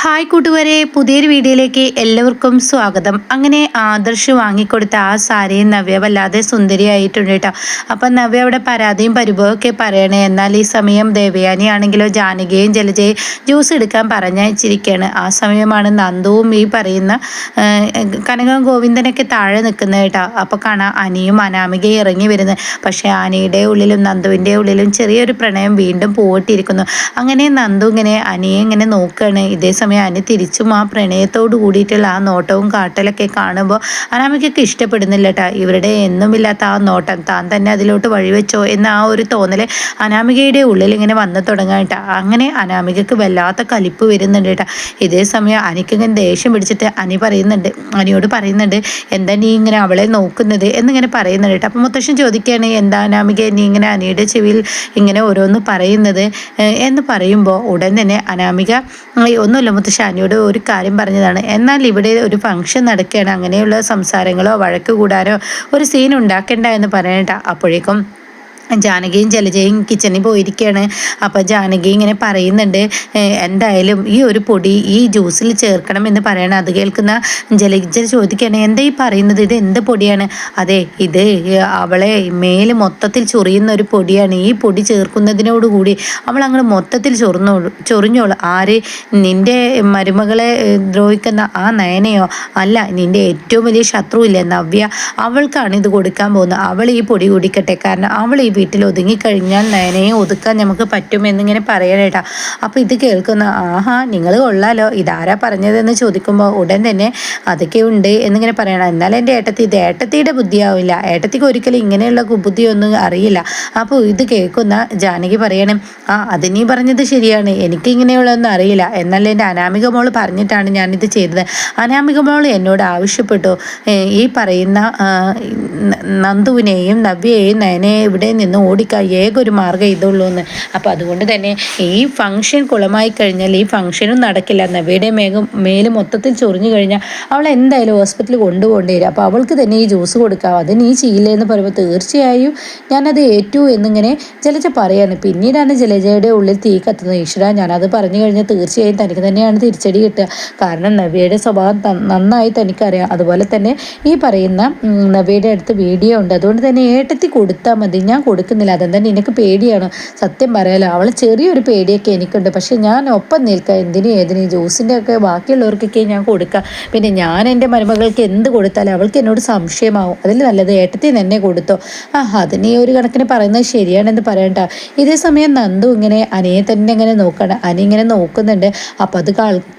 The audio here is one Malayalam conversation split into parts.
ഹായ് കൂട്ടുകാരെ പുതിയൊരു വീഡിയോയിലേക്ക് എല്ലാവർക്കും സ്വാഗതം. അങ്ങനെ ആദർശ് വാങ്ങിക്കൊടുത്ത ആ സാരി നവ്യ വല്ലാതെ സുന്ദരിയായിട്ടുണ്ട് കേട്ടോ. അപ്പം നവ്യ അവിടെ പരാതിയും പരിഭവമൊക്കെ പറയണേ. എന്നാൽ ഈ സമയം ദേവയാനി ആണെങ്കിലോ ജാനകിയും ജലജയും ജ്യൂസ് എടുക്കാൻ പറഞ്ഞയച്ചിരിക്കുകയാണ് ആ സമയമാണ് നന്ദുവും ഈ പറയുന്ന കനകം ഗോവിന്ദനൊക്കെ താഴെ നിൽക്കുന്നത് കേട്ടോ. അപ്പോൾ കാണാം അനിയും അനാമികയും ഇറങ്ങി വരുന്നത്. പക്ഷേ ആനയുടെ ഉള്ളിലും നന്ദുവിന്റെ ഉള്ളിലും ചെറിയൊരു പ്രണയം വീണ്ടും പോയിട്ടിരിക്കുന്നു അങ്ങനെ നന്ദു ഇങ്ങനെ അനിയെ ഇങ്ങനെ നോക്കുകയാണ്. ഇതേ സമയം അനി തിരിച്ചും ആ പ്രണയത്തോട് കൂടിയിട്ടുള്ള ആ നോട്ടവും കാട്ടലൊക്കെ കാണുമ്പോൾ അനാമിക്കൊക്കെ ഇഷ്ടപ്പെടുന്നില്ല കേട്ടോ ഇവരുടെ എന്നുമില്ലാത്ത ആ നോട്ടം താൻ തന്നെ അതിലോട്ട് വഴിവെച്ചോ എന്ന ആ ഒരു തോന്നൽ അനാമികയുടെ ഉള്ളിൽ ഇങ്ങനെ വന്നു തുടങ്ങാൻ കേട്ടോ അങ്ങനെ അനാമികക്ക് വല്ലാത്ത കലിപ്പ് വരുന്നുണ്ട് കേട്ടോ ഇതേ സമയം അനിക്കിങ്ങനെ ദേഷ്യം പിടിച്ചിട്ട് അനി പറയുന്നുണ്ട് അനിയോട് പറയുന്നുണ്ട് എന്താ നീ ഇങ്ങനെ അവളെ നോക്കുന്നത്? എന്നിങ്ങനെ പറയുന്നുണ്ട് കേട്ടോ അപ്പം മുത്തശ്ശൻ ചോദിക്കുകയാണ് എന്താ അനാമിക നീ ഇങ്ങനെ അനിയുടെ ചെവിയിൽ ഇങ്ങനെ ഓരോന്ന് പറയുന്നത്? എന്ന് പറയുമ്പോൾ ഉടൻ തന്നെ അനാമിക ഒന്നുമില്ല മുത്തശ്ശാനിയോട് ഒരു കാര്യം പറഞ്ഞതാണ്. എന്നാൽ ഇവിടെ ഒരു ഫംഗ്ഷൻ നടക്കുകയാണ്. അങ്ങനെയുള്ള സംസാരങ്ങളോ വഴക്ക് കൂടാനോ ഒരു സീൻ ഉണ്ടാക്കേണ്ട എന്ന് പറയണ്ട അപ്പോഴേക്കും ജാനകിയും ജലജയും കിച്ചണിൽ പോയിരിക്കുകയാണ് അപ്പോൾ ജാനകി ഇങ്ങനെ പറയുന്നുണ്ട് എന്തായാലും ഈ ഒരു പൊടി ഈ ജ്യൂസിൽ ചേർക്കണം എന്ന് പറയണം. അത് കേൾക്കുന്ന ജലജ ചോദിക്കുകയാണ് എന്താ ഈ പറയുന്നത്? ഇത് എന്ത് പൊടിയാണ്? അതെ ഇത് അവളെ മേൽ മൊത്തത്തിൽ ചൊറിയുന്ന ഒരു പൊടിയാണ്. ഈ പൊടി ചേർക്കുന്നതിനോടുകൂടി അവൾ അങ്ങനെ മൊത്തത്തിൽ ചൊറിഞ്ഞോളൂ ചൊറിഞ്ഞോളൂ. ആര് നിന്റെ മരുമകളെ ദ്രോഹിക്കുന്ന ആ നയനയോ? അല്ല നിന്റെ ഏറ്റവും വലിയ ശത്രുവില്ല നവ്യ? അവൾക്കാണ് ഇത് കൊടുക്കാൻ പോകുന്നത്. അവൾ ഈ പൊടി കുടിക്കട്ടെ. കാരണം അവൾ ഈ വീട്ടിൽ ഒതുങ്ങിക്കഴിഞ്ഞാൽ നയനയെ ഒതുക്കാൻ നമുക്ക് പറ്റുമെന്നിങ്ങനെ പറയണേട്ടാ അപ്പോൾ ഇത് കേൾക്കുന്ന ആഹാ നിങ്ങൾ കൊള്ളാലോ. ഇതാരാ പറഞ്ഞതെന്ന് ചോദിക്കുമ്പോൾ ഉടൻ തന്നെ അതൊക്കെ ഉണ്ട് എന്നിങ്ങനെ പറയണം. എന്നാൽ എന്റെ ഏട്ടത്തി ഇത് ഏട്ടത്തിയുടെ ബുദ്ധിയാവില്ല. ഏട്ടത്തിക്ക് ഒരിക്കലും ഇങ്ങനെയുള്ള ബുദ്ധിയൊന്നും അറിയില്ല. അപ്പോൾ ഇത് കേൾക്കുന്ന ജാനകി പറയണം ആ അത് നീ പറഞ്ഞത് ശരിയാണ്. എനിക്ക് ഇങ്ങനെയുള്ളതൊന്നും അറിയില്ല. എന്നാൽ എന്റെ അനാമിക മോൾ പറഞ്ഞിട്ടാണ് ഞാനിത് ചെയ്തത്. അനാമിക മോൾ എന്നോട് ആവശ്യപ്പെട്ടു. ഈ പറയുന്ന നന്ദുവിനെയും നവ്യയെയും നയനയെ ഇവിടെ നിന്ന് ഓടിക്കാൻ ഏക ഒരു മാർഗം ഇതുള്ളൂ എന്ന് അപ്പോൾ അതുകൊണ്ട് തന്നെ ഈ ഫംഗ്ഷൻ കുളമായി കഴിഞ്ഞാൽ ഈ ഫംഗ്ഷനും നടക്കില്ല. നവ്യയുടെ മേഘം മേൽ മൊത്തത്തിൽ ചൊറിഞ്ഞു കഴിഞ്ഞാൽ അവൾ എന്തായാലും ഹോസ്പിറ്റലിൽ കൊണ്ടുപോകേണ്ടി വരും. അപ്പോൾ അവൾക്ക് തന്നെ ഈ ജ്യൂസ് കൊടുക്കാം. അത് നീ ചെയ്യില്ല എന്ന് പറയുമ്പോൾ തീർച്ചയായും ഞാനത് ഏറ്റു എന്നിങ്ങനെ ജലജ പറയാണ്. പിന്നീടാണ് ജലജയുടെ ഉള്ളിൽ തീ കത്തുന്നത്. ഈശ്വര ഞാനത് പറഞ്ഞു കഴിഞ്ഞാൽ തീർച്ചയായും തനിക്ക് തന്നെയാണ് തിരിച്ചടി കിട്ടുക. കാരണം നവ്യയുടെ സ്വഭാവം നന്നായി തനിക്കറിയാം. അതുപോലെ തന്നെ ഈ പറയുന്ന നവ്യയുടെ അടുത്ത് വീഡിയോ ഉണ്ട് അതുകൊണ്ട് തന്നെ ഏട്ടത്തി കൊടുത്താൽ മതി. ഞാൻ കൊടുക്കുന്നില്ല. അതെന്താ എനിക്ക് പേടിയാണ്. സത്യം പറയാലോ അവൾ ചെറിയൊരു പേടിയൊക്കെ എനിക്കുണ്ട്. പക്ഷേ ഞാൻ ഒപ്പം നിൽക്കുക എന്തിനും ഏതിനും? ജ്യൂസിന്റെ ഒക്കെ ബാക്കിയുള്ളവർക്കൊക്കെ ഞാൻ കൊടുക്കുക പിന്നെ ഞാൻ എന്റെ മരുമകൾക്ക് എന്ത് കൊടുത്താലും അവൾക്ക് എന്നോട് സംശയമാവും. അതിൽ നല്ലത് ഏട്ടത്തി തന്നെ കൊടുത്തോ. ആ അതിന് ഈ ഒരു കണക്കിന് പറയുന്നത് ശരിയാണെന്ന് പറയണ്ട. ഇതേ സമയം നന്ദു ഇങ്ങനെ അനിയെ തന്നെ ഇങ്ങനെ നോക്കണം. അനി ഇങ്ങനെ നോക്കുന്നുണ്ട്. അപ്പം അത്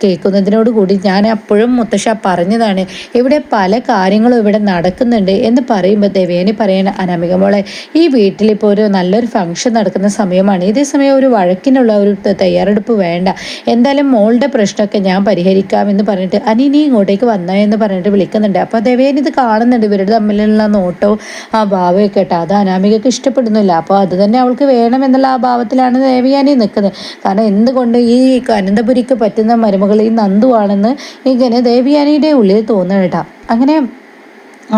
കേൾക്കുന്നതിനോട് കൂടി ഞാൻ അപ്പോഴും മുത്തശ്ശ പറഞ്ഞതാണ് ഇവിടെ പല കാര്യങ്ങളും ഇവിടെ നടക്കുന്നുണ്ട് എന്ന് പറയുമ്പോൾ ദേവേനി പറയണ അനാമിക മോളെ ഈ വീട്ടിലിപ്പോൾ ഒരു നല്ലൊരു ഫംഗ്ഷൻ നടക്കുന്ന സമയമാണ്. ഇതേ സമയം ഒരു വഴക്കിനുള്ള ഒരു തയ്യാറെടുപ്പ് വേണ്ട. എന്തായാലും മോളുടെ പ്രശ്നമൊക്കെ ഞാൻ പരിഹരിക്കാം എന്ന് പറഞ്ഞിട്ട് അനി നീ ഇങ്ങോട്ടേക്ക് വന്നോ എന്ന് പറഞ്ഞിട്ട് വിളിക്കുന്നുണ്ട്. അപ്പോൾ ദേവേൻ ഇത് കാണുന്നുണ്ട്. ഇവരുടെ തമ്മിലുള്ള നോട്ടവും ആ ഭാവമൊക്കെ കേട്ടോ. അത് അനാമികക്ക് ഇഷ്ടപ്പെടുന്നില്ല. അപ്പോൾ അത് തന്നെ അവൾക്ക് വേണമെന്നുള്ള ആ ഭാവത്തിലാണ് ദേവയാനി നിൽക്കുന്നത്. കാരണം എന്തുകൊണ്ട് ഈ അനന്തപുരിക്ക് പറ്റുന്ന മരുമകൾ ഈ നന്ദുവാണെന്ന് ഇങ്ങനെ ദേവിയാനിയുടെ ഉള്ളിൽ തോന്നണം കേട്ടോ. അങ്ങനെ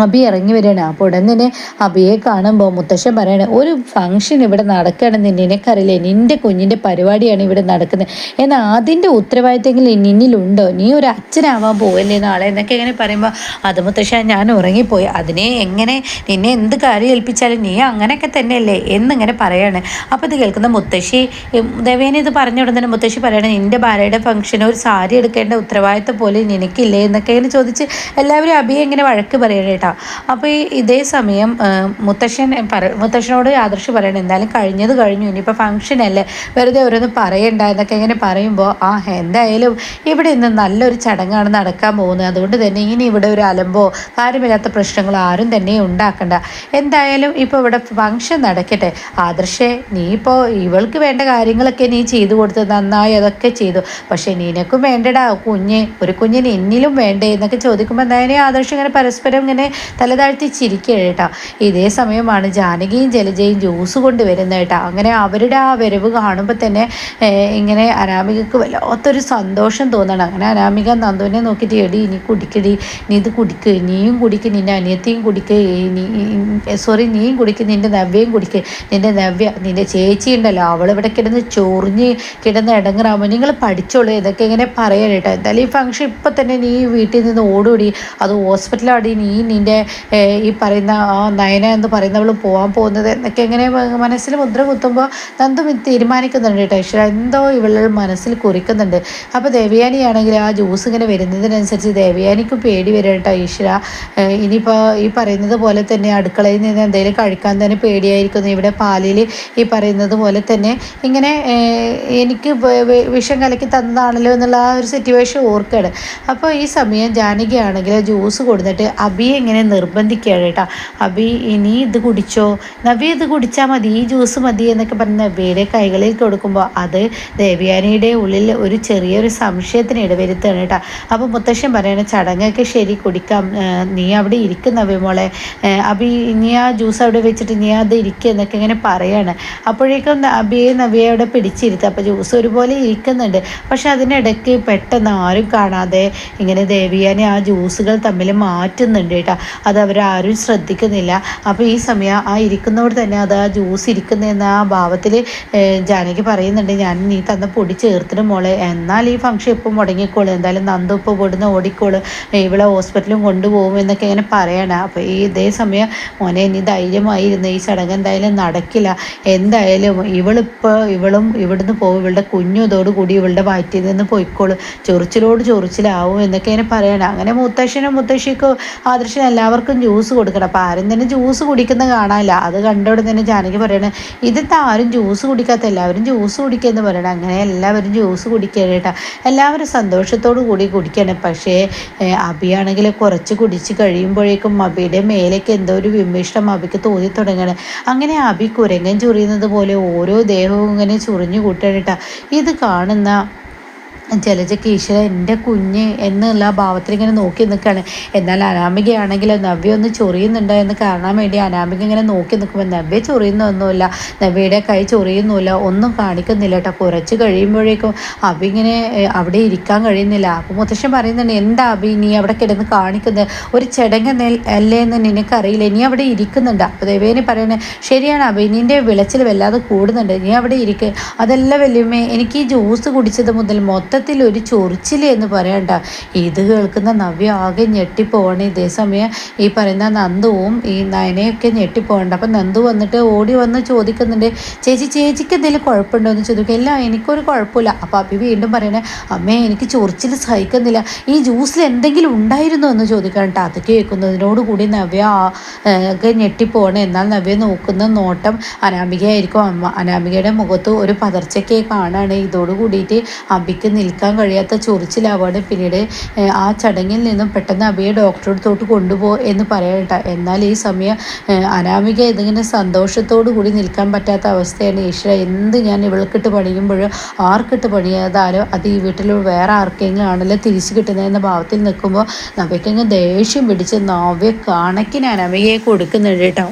അബി ഇറങ്ങി വരികയാണ്. അപ്പോൾ ഉടൻ തന്നെ അബിയെ കാണുമ്പോൾ മുത്തശ്ശൻ പറയണേ ഒരു ഫംഗ്ഷൻ ഇവിടെ നടക്കുകയാണെന്ന് നിനക്കറിയില്ലേ? നിന്റെ കുഞ്ഞിന്റെ പരിപാടിയാണ് ഇവിടെ നടക്കുന്നത്. എന്നാൽ അതിന്റെ ഉത്തരവാദിത്തമെങ്കിലും നിന്നിലുണ്ടോ? നീ ഒരു അച്ഛനാവാൻ പോവല്ലേ നാളെ? എന്നൊക്കെ എങ്ങനെ പറയുമ്പോൾ അത് മുത്തശ്ശ ഞാൻ ഉറങ്ങിപ്പോയി. അതിനെ എങ്ങനെ നിന്നെ എന്ത് കാര്യം ഏൽപ്പിച്ചാലും നീ അങ്ങനെയൊക്കെ തന്നെയല്ലേ? എന്നിങ്ങനെ പറയാണ്. അപ്പോൾ ഇത് കേൾക്കുന്ന മുത്തശ്ശി ദേവേനെ ഇത് പറഞ്ഞ തന്നെ മുത്തശ്ശി പറയണേ നിന്റെ ഭാര്യയുടെ ഫംഗ്ഷന് ഒരു സാരി എടുക്കേണ്ട ഉത്തരവാദിത്തം പോലെ നിനക്കില്ലേ? എന്നൊക്കെ ഇങ്ങനെ ചോദിച്ച് എല്ലാവരും അബിയെ ഇങ്ങനെ വഴക്ക് പറയണേ കേട്ടോ. അപ്പോൾ ഈ ഇതേ സമയം മുത്തശ്ശൻ പറ മുത്തശ്ശനോട് ആദർശ് പറയണം എന്തായാലും കഴിഞ്ഞത് കഴിഞ്ഞു ഇനിയിപ്പോൾ ഫംഗ്ഷൻ അല്ലേ? വെറുതെ ഓരോന്ന് പറയണ്ട എന്നൊക്കെ ഇങ്ങനെ പറയുമ്പോൾ ആ എന്തായാലും ഇവിടെ ഇന്ന് നല്ലൊരു ചടങ്ങാണ് നടക്കാൻ പോകുന്നത്. അതുകൊണ്ട് തന്നെ ഇനി ഇവിടെ ഒരു അലമ്പോ കാര്യമില്ലാത്ത പ്രശ്നങ്ങളോ ആരും തന്നെ ഉണ്ടാക്കണ്ട. എന്തായാലും ഇപ്പോൾ ഇവിടെ ഫംഗ്ഷൻ നടക്കട്ടെ. ആദർശേ നീ ഇപ്പോൾ ഇവൾക്ക് വേണ്ട കാര്യങ്ങളൊക്കെ നീ ചെയ്തു കൊടുത്ത് നന്നായി അതൊക്കെ ചെയ്തു. പക്ഷേ നിനക്കും വേണ്ടടാ കുഞ്ഞ് ഒരു കുഞ്ഞിന് എന്നിലും വേണ്ടേ? എന്നൊക്കെ ചോദിക്കുമ്പോൾ എന്തായാലും ആദർശം ഇങ്ങനെ പരസ്പരം ഇങ്ങനെ തലതാഴ്ത്തി ചിരിക്കുകയാണ് കേട്ടോ. ഇതേ സമയമാണ് ജാനകിയും ജലജയും ജ്യൂസ് കൊണ്ടുവരുന്നത് കേട്ടോ. അങ്ങനെ അവരുടെ ആ വരവ് കാണുമ്പോൾ തന്നെ ഇങ്ങനെ അനാമികക്ക് വല്ലാത്തൊരു സന്തോഷം തോന്നണം. അങ്ങനെ അനാമിക നന്ദുവിനെ നോക്കിയിട്ട് എടി ഇനി കുടിക്കടി നീ ഇത് കുടിക്ക് നീയും കുടിക്ക് നിന്റെ അനിയത്തിയും കുടിക്ക് നീ സോറി നീയും കുടിക്ക് നിന്റെ നവ്യയും കുടിക്ക് നിന്റെ നവ്യ നിന്റെ ചേച്ചി ഉണ്ടല്ലോ അവൾ ഇവിടെ കിടന്ന് ചൊറിഞ്ഞ് കിടന്ന് ഇടങ്ങറാകുമ്പോൾ നിങ്ങൾ പഠിച്ചോളൂ ഇതൊക്കെ ഇങ്ങനെ പറയാൻ കേട്ടോ. എന്തായാലും ഈ ഫംഗ്ഷൻ ഇപ്പം തന്നെ നീ വീട്ടിൽ നിന്ന് ഓടോടി അത് ഹോസ്പിറ്റലാടി നീ നിന്റെ ഈ പറയുന്ന ആ നയന എന്ന് പറയുന്നവൾ പോകാൻ പോകുന്നത് എന്നൊക്കെ ഇങ്ങനെ മനസ്സിൽ മുദ്ര കുത്തുമ്പോൾ നന്ദു തീരുമാനിക്കുന്നുണ്ട് കേട്ടോ. ഈശ്വര എന്തോ ഇവളുടെ മനസ്സിൽ കുറിക്കുന്നുണ്ട്. അപ്പോൾ ദേവയാനിയാണെങ്കിൽ ആ ജ്യൂസ് ഇങ്ങനെ വരുന്നതിനനുസരിച്ച് ദേവയാനിക്കും പേടി വരും കേട്ടോ ഈശ്വര. ഇനിയിപ്പോൾ ഈ പറയുന്നത് പോലെ തന്നെ അടുക്കളയിൽ നിന്ന് എന്തെങ്കിലും കഴിക്കാൻ തന്നെ പേടിയായിരിക്കുന്നു. ഇവിടെ പാലിൽ ഈ പറയുന്നത് പോലെ തന്നെ ഇങ്ങനെ എനിക്ക് വിഷം കലക്കി തന്നതാണല്ലോ എന്നുള്ള ആ ഒരു സിറ്റുവേഷൻ ഓർക്കുകയാണ് അപ്പോൾ ഈ സമയം ജാനകിയാണെങ്കിൽ ജ്യൂസ് കൊടുത്തിട്ട് അബിയെ ഇങ്ങനെ നിർബന്ധിക്കുകയാണ് കേട്ടോ. അബി ഇനി ഇത് കുടിച്ചോ? നവി ഇത് കുടിച്ചാൽ മതി ഈ ജ്യൂസ് മതി എന്നൊക്കെ പറഞ്ഞ് നവിയുടെ കൈകളിൽ കൊടുക്കുമ്പോൾ അത് ദേവ്യാനിയുടെ ഉള്ളിൽ ഒരു ചെറിയൊരു സംശയത്തിന് ഇടവരുത്തുകയാണ് കേട്ടോ. അപ്പോൾ മുത്തശ്ശൻ പറയണ ചടങ്ങൊക്കെ ശരി കുടിക്കാം. നീ അവിടെ ഇരിക്കും നവ്യ മോളെ. അബി നീ ആ ജ്യൂസ് അവിടെ വെച്ചിട്ട് നീ അത് ഇരിക്കുക എന്നൊക്കെ ഇങ്ങനെ പറയാണ്. അപ്പോഴേക്കും അബിയെ നവിയെ അവിടെ പിടിച്ചിരുത്തുക അപ്പോൾ ജ്യൂസ് ഒരുപോലെ ഇരിക്കുന്നുണ്ട്. പക്ഷെ അതിനിടയ്ക്ക് പെട്ടെന്ന് ആരും കാണാതെ ഇങ്ങനെ ദേവിയാനെ ആ ജ്യൂസുകൾ തമ്മിൽ മാറ്റുന്നുണ്ട് കേട്ടോ. അത് അവരാരും ശ്രദ്ധിക്കുന്നില്ല. അപ്പോൾ ഈ സമയം ആ ഇരിക്കുന്നവർ തന്നെ അത് ആ ജ്യൂസ് ഇരിക്കുന്നതെന്ന ആ ഭാവത്തിൽ ജാനകി പറയുന്നുണ്ട് ഞാൻ നീ തന്ന പൊടി ചേർത്തിട്ട് മോളെ. എന്നാൽ ഈ ഫംഗ്ഷൻ ഇപ്പം മുടങ്ങിക്കോളൂ. എന്തായാലും നന്ദു ഇപ്പോൾ ഇവിടുന്ന് ഓടിക്കോളൂ. ഇവിടെ ഹോസ്പിറ്റലും കൊണ്ടുപോകും എന്നൊക്കെ ഇങ്ങനെ പറയണം. അപ്പോൾ ഈ ഇതേ സമയം മോനെ നീ ധൈര്യമായിരുന്നു. ഈ ചടങ്ങ് എന്തായാലും നടക്കില്ല. എന്തായാലും ഇവളിപ്പോൾ ഇവളും ഇവിടുന്ന് പോകും ഇവളുടെ കുഞ്ഞുതോടുകൂടി ഇവളുടെ വയറ്റിൽ നിന്ന് പോയിക്കോളും. ചൊറിച്ചിലോട് ചൊറിച്ചിലാവും എന്നൊക്കെ ഇങ്ങനെ പറയണം. അങ്ങനെ മുത്തശ്ശനും മുത്തശ്ശിക്കും ആദർശനും എല്ലാവർക്കും ജ്യൂസ് കൊടുക്കണം. അപ്പോൾ ആരും തന്നെ ജ്യൂസ് കുടിക്കുന്ന കാണാനില്ല. അത് കണ്ടവിടെ തന്നെ ജാനകി പറയണേ ഇതിത്തെ ആരും ജ്യൂസ് കുടിക്കാത്ത എല്ലാവരും ജ്യൂസ് കുടിക്കുക പറയണം. അങ്ങനെ എല്ലാവരും ജ്യൂസ് കുടിക്കുക കേട്ടോ. എല്ലാവരും സന്തോഷത്തോടു കൂടി കുടിക്കണം പക്ഷേ അബിയാണെങ്കിൽ കുറച്ച് കുടിച്ച് കഴിയുമ്പോഴേക്കും അബിയുടെ മേലേക്ക് എന്തോ ഒരു വിമിഷ്ടം അബിക്ക് തോന്നി തുടങ്ങണം അങ്ങനെ അബി കുരങ്ങൻ ചൊറിയുന്നത് പോലെ ഓരോ ദേഹവും ഇങ്ങനെ ചൊറിഞ്ഞു കേട്ടോ. ഇത് കാണുന്ന ജലജയ്ക്ക് ഈശ്വര എന്റെ കുഞ്ഞ് എന്നുള്ള ഭാവത്തിൽ ഇങ്ങനെ നോക്കി നിൽക്കുകയാണ്. എന്നാൽ അനാമികയാണെങ്കിൽ നവ്യ ഒന്ന് ചൊറിയുന്നുണ്ടോ എന്ന് കാണാൻ വേണ്ടി അനാമിക ഇങ്ങനെ നോക്കി നിൽക്കുമ്പോൾ നവ്യ ചൊറിയുന്നൊന്നുമില്ല. നവ്യയുടെ കൈ ചൊറിയുന്നില്ല ഒന്നും കാണിക്കുന്നില്ല കേട്ടോ. കുറച്ച് കഴിയുമ്പോഴേക്കും അബി ഇങ്ങനെ അവിടെ ഇരിക്കാൻ കഴിയുന്നില്ല. അപ്പോൾ മുത്തശ്ശൻ പറയുന്നുണ്ട് എന്താ അബി നീ അവിടെ കിടന്ന് കാണിക്കുന്നത് ഒരു ചടങ്ങ് അല്ലേ എന്ന് നിനക്കറിയില്ല. നീ അവിടെ ഇരിക്കുന്നുണ്ട്. അപ്പോൾ ദേവേനി പറയണേ ശരിയാണ് അബി നിന്റെ വിളച്ചിൽ വല്ലാതെ കൂടുന്നുണ്ട്. നീ അവിടെ ഇരിക്കുക അതെല്ലാം വലിയമ്മേ എനിക്ക് ഈ ജ്യൂസ് കുടിച്ചത് മുതൽ മൊത്തം മൊത്തത്തിൽ ഒരു ചൊറിച്ചിൽ എന്ന് പറയണ്ട. ഇത് കേൾക്കുന്ന നവ്യ ആകെ ഞെട്ടിപ്പോവണം. ഇതേ സമയം ഈ പറയുന്ന നന്ദുവും ഈ നയനയൊക്കെ ഞെട്ടിപ്പോകണ്ട അപ്പം നന്ദു വന്നിട്ട് ഓടി വന്ന് ചോദിക്കുന്നുണ്ട് ചേച്ചി ചേച്ചിക്ക് എന്തെങ്കിലും കുഴപ്പമുണ്ടോ? എന്ന് ചോദിക്കും. ഇല്ല എനിക്കൊരു കുഴപ്പമില്ല. അപ്പോൾ അപ്പി വീണ്ടും പറയണേ അമ്മേ എനിക്ക് ചൊറിച്ചിൽ സഹിക്കുന്നില്ല. ഈ ജ്യൂസിൽ എന്തെങ്കിലും ഉണ്ടായിരുന്നോ? എന്ന് ചോദിക്കണം കേട്ടോ. അത് കേൾക്കുന്നതിനോട് കൂടി നവ്യ ഒക്കെ ഞെട്ടിപ്പോകണം എന്നാൽ നവ്യ നോക്കുന്ന നോട്ടം അനാമികയായിരിക്കും. അമ്മ അനാമികയുടെ മുഖത്ത് ഒരു പതർച്ചയ്ക്ക് കാണാണ്. ഇതോട് കൂടിയിട്ട് അബിക്ക് നിൽക്കും നിൽക്കാൻ കഴിയാത്ത ചൊറിച്ചിലാവാണ് പിന്നീട് ആ ചടങ്ങിൽ നിന്നും പെട്ടെന്ന് അബിയെ ഡോക്ടറെടുത്തോട്ട് കൊണ്ടുപോ എന്ന് പറയട്ടെ. എന്നാൽ ഈ സമയം അനാമിക ഇതിങ്ങനെ സന്തോഷത്തോടു കൂടി നിൽക്കാൻ പറ്റാത്ത അവസ്ഥയാണ് ഈശ്വര. എന്ത് ഞാൻ ഇവൾക്കിട്ട് പണിയുമ്പോഴോ ആർക്കിട്ട് പണിയാതാലോ അത് ഈ വീട്ടിൽ വേറെ ആർക്കെങ്കിലും ആണല്ലോ തിരിച്ചു കിട്ടുന്നതെന്ന ഭാവത്തിൽ നിൽക്കുമ്പോൾ നവ്യക്കങ്ങ് ദേഷ്യം പിടിച്ച് നവ്യ കണക്കിന് അനാമികയെ കൊടുക്കുന്നുണ്ട് കേട്ടോ.